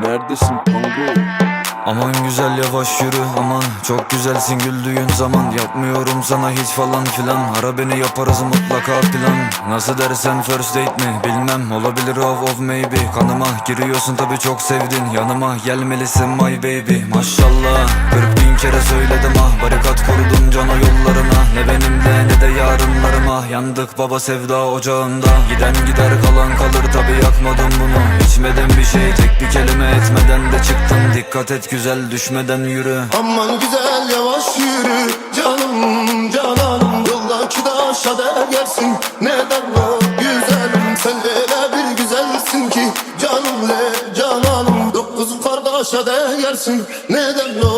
Neredesin Tango? Aman güzel yavaş yürü aman. Çok güzelsin güldüğün zaman. Yapmıyorum sana hiç falan filan. Ara beni yaparız mutlaka plan. Nasıl dersen first date mi bilmem. Olabilir of of maybe. Kanıma giriyorsun tabi çok sevdin. Yanıma gelmelisin my baby. Maşallah. 40 bin kere söyledim ah. Barikat kurdum Yandık baba sevda ocağında. Giden gider kalan kalır tabi yakmadım bunu. İçmedim bir şey tek bir kelime etmeden de çıktım. Dikkat et güzel düşmeden yürü. Aman güzel yavaş yürü. Canım cananım Yoldaki taşa değersin neden o güzelim Sen öyle bir güzelsin ki. Canım le cananım Dokuz kardeşe değersin neden o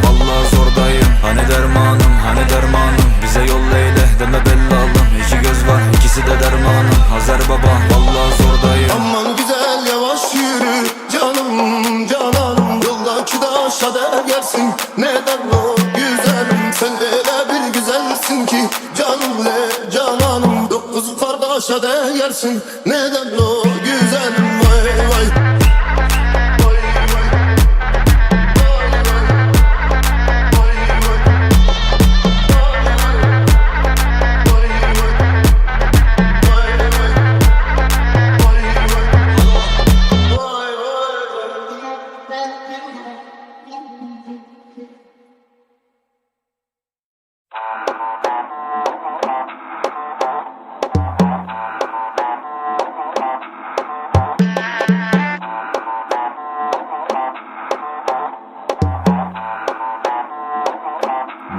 Yoldaki taşa değersin neden o? Güzelim Sen öyle bir güzelsin ki. Canım le cananım Dokuz kardeşe değersin neden o? Güzelim